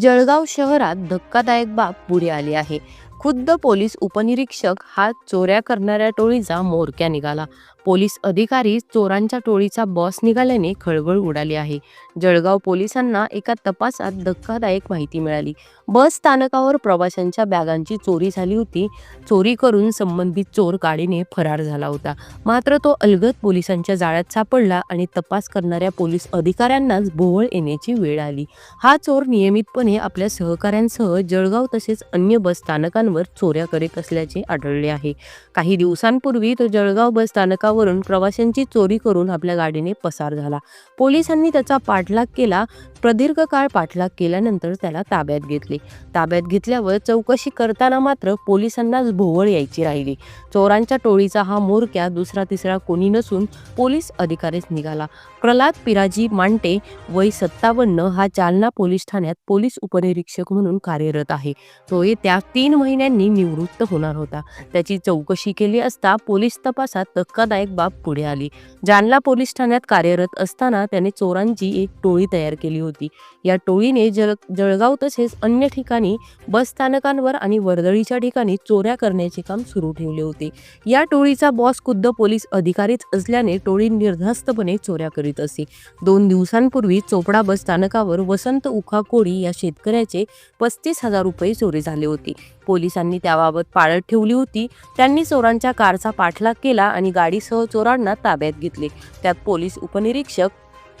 जळगाव शहरात धक्कादायक बाब पुढे आली आहे. खुद्द पोलीस उपनिरीक्षक हा चोऱ्या करणाऱ्या टोळीचा मोरक्या निघाला. पोलीस अधिकारी चोरांच्या टोळीचा बॉस निघाल्याने खळबळ उडाली आहे. जळगाव पोलिसांना एका तपासात धक्कादायक माहिती मिळाली. बस स्थानकावर प्रवाशांच्या बॅगांची चोरी झाली होती. चोरी करून संबंधित चोर गाडीने फरार झाला होता. मात्र तो अलगद पोलिसांच्या जाळ्यात सापडला आणि तपास करणाऱ्या पोलीस अधिकाऱ्यांनाच भोवळ येण्याची वेळ आली. हा चोर नियमितपणे आपल्या सहकाऱ्यांसह जळगाव तसेच अन्य बस स्थानकांवर चोऱ्या करीत असल्याचे आढळले आहे. काही दिवसांपूर्वी तो जळगाव बस स्थानकावरून प्रवाशांची चोरी करून आपल्या गाडीने पसार झाला. पोलिसांनी त्याचा पाठलाग केला. प्रदीर्घ काळ पाठलाग केल्यानंतर त्याला ताब्यात घेतले. ताब्यात घेतल्यावर चौकशी करताना मात्र पोलिसांनाच भोवळ यायची राहिली. चोरांच्या टोळीचा हा मोरक्या दुसरा तिसरा कोणी नसून पोलीस अधिकारीच निघाला. प्रल्हाद पिराजी मांटे वय सत्तावन्न हा जालना पोलीस ठाण्यात पोलीस उपनिरीक्षक म्हणून कार्यरत आहे. तो येत्या तीन महिने महिन्यांनी निवृत्त होणार होता. त्याची चौकशी केली असता पोलीस तपासात धक्कादायक बाब पुढे आली. जालना पोलीस ठाण्यात कार्यरत असताना त्याने चोरांची एक टोळी तयार केली होती. या टोळीने जळ जळगाव तसेच अन्य ठिकाणी बस स्थानकांवर आणि वर्दळीच्या ठिकाणी चोऱ्या करण्याचे काम सुरू ठेवले होते. या टोळीचा बॉस खुद्द पोलीस अधिकारीच असल्याने टोळी निर्धास्तपणे चोऱ्या करीत असे. दोन दिवसांपूर्वी चोपडा बस स्थानकावर वसंत उखा कोळी या शेतकऱ्याचे पस्तीस हजार रुपये चोरी झाले होते. पोलीस पोलिसांनी त्याबाबत पाळत ठेवली होती. त्यांनी चोरांच्या कारचा पाठलाग केला आणि गाडीसह चोरांना ताब्यात घेतले. त्यात पोलीस उपनिरीक्षक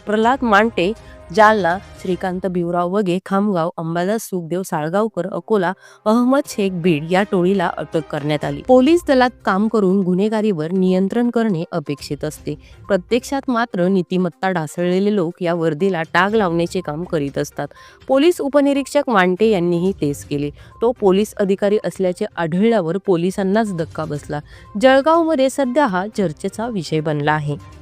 प्रल्हाद मांटे जालना श्रीकांत भिवराव वगे खामगाव अंबादास सुखदेव साळगावकर अकोला अहमद शेख बीड या टोळीला अटक करण्यात आली. पोलीस दलात काम करून गुन्हेगारीवर नियंत्रण करणे अपेक्षित असते. प्रत्यक्षात मात्र नीतिमत्ता ढासळलेले लोक या वर्दीला टाग लावण्याचे काम करीत असतात. पोलीस उपनिरीक्षक मांटे यांनीही तेच केले. तो पोलीस अधिकारी असल्याचे आढळल्यावर पोलिसांनाच धक्का बसला. जळगावमध्ये सध्या हा चर्चेचा विषय बनला आहे.